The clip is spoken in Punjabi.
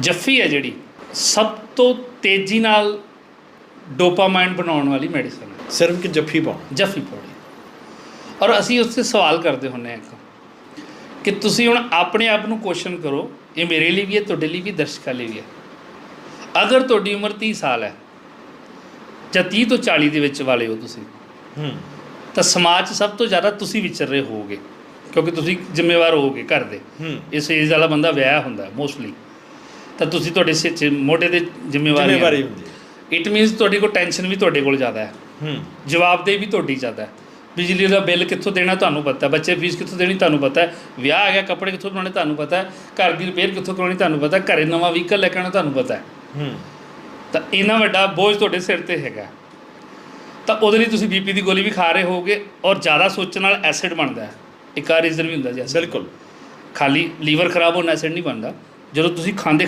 ਜੱਫੀ ਹੈ ਜਿਹੜੀ ਸਭ ਤੋਂ ਤੇਜ਼ੀ ਨਾਲ ਡੋਪਾਮਾਈਨ ਬਣਾਉਣ ਵਾਲੀ ਮੈਡੀਸਨ ਹੈ। ਸਿਰਫ ਕਿ ਜੱਫੀ ਪਾਉਣਾ ਜੱਫੀ ਪੌੜੀ ਔਰ ਅਸੀਂ ਉਸ ਤੇ ਸਵਾਲ ਕਰਦੇ ਹੁੰਨੇ ਆ ਕਿ ਤੁਸੀਂ ਹੁਣ ਆਪਣੇ ਆਪ ਨੂੰ ਕੁਐਸਚਨ ਕਰੋ ਇਹ ਮੇਰੇ ਲਈ ਵੀ ਹੈ ਤੁਹਾਡੇ ਲਈ ਵੀ ਦਰਸ਼ਕਾਂ ਲਈ ਵੀ ਹੈ। ਅਗਰ ਤੁਹਾਡੀ ਉਮਰ 30 ਸਾਲ ਹੈ ਜਾਂ 30 ਤੋਂ 40 ਦੇ ਵਿੱਚ ਵਾਲੇ ਹੋ ਤੁਸੀਂ ਹੂੰ। ਤਾਂ ਸਮਾਜ 'ਚ ਸਭ ਤੋਂ ਜ਼ਿਆਦਾ ਤੁਸੀਂ ਵਿਚਰ ਰਹੇ ਹੋਵੋਗੇ ਕਿਉਂਕਿ ਤੁਸੀਂ ਜ਼ਿੰਮੇਵਾਰ ਹੋਵੋਗੇ ਘਰ ਦੇ। ਇਸ ਏਜ ਵਾਲਾ ਬੰਦਾ ਵਿਆਹ ਹੁੰਦਾ ਮੋਸਟਲੀ ਤਾਂ ਤੁਸੀਂ ਤੁਹਾਡੇ ਸਿਰ 'ਚ ਮੋਢੇ ਤੇ ਜ਼ਿੰਮੇਵਾਰੀ ਜ਼ਿੰਮੇਵਾਰੀ ਹੁੰਦੀ ਹੈ। ਇਟ ਮੀਨਸ ਤੁਹਾਡੀ ਕੋਲ ਟੈਨਸ਼ਨ ਵੀ ਤੁਹਾਡੇ ਕੋਲ ਜ਼ਿਆਦਾ ਹੈ। ਹੂੰ। ਜਵਾਬਦੇਹੀ ਵੀ ਤੁਹਾਡੀ ਜ਼ਿਆਦਾ ਹੈ। ਬਿਜਲੀ ਦਾ ਬਿੱਲ ਕਿੱਥੋਂ ਦੇਣਾ ਤੁਹਾਨੂੰ ਪਤਾ ਹੈ। ਬੱਚੇ ਫੀਸ ਕਿੱਥੋਂ ਦੇਣੀ ਤੁਹਾਨੂੰ ਪਤਾ ਹੈ। ਵਿਆਹ ਆ ਗਿਆ ਕੱਪੜੇ ਕਿੱਥੋਂ ਬਣਾਉਣੇ ਤੁਹਾਨੂੰ ਪਤਾ ਹੈ। ਘਰ ਦੀ ਰਿਪੇਅਰ ਕਿੱਥੋਂ ਕਰਾਉਣੀ ਤੁਹਾਨੂੰ ਪਤਾ ਘਰੇ ਨਵਾਂ ਵਹੀਕਲ ਲੈ ਕੇ ਆਉਣਾ ਤੁਹਾਨੂੰ ਪਤਾ ਹੈ। ਹੂੰ। ਤਾਂ ਇੰਨਾ ਵੱਡਾ ਬੋਝ ਤੁਹਾਡੇ ਸਿਰ ਤੇ ਹੈਗਾ ਤਾਂ ਉਹਦੇ ਲਈ ਤੁਸੀਂ ਬੀਪੀ ਦੀ ਗੋਲੀ ਵੀ ਖਾ ਰਹੇ ਹੋਗੇ ਔਰ ਜ਼ਿਆਦਾ ਸੋਚਣ ਨਾਲ ਐਸਿਡ ਬਣਦਾ ਹੈ। ਇੱਕ ਆ ਰੀਜ਼ਨ ਵੀ ਹੁੰਦਾ ਜੀ acid। ਬਿਲਕੁਲ। ਖਾਲੀ ਲੀਵਰ ਖਰਾਬ ਹੋਣ ਐਸਿਡ ਨਹੀਂ ਬਣਦਾ। ਜਦੋਂ ਤੁਸੀਂ ਖਾਂਦੇ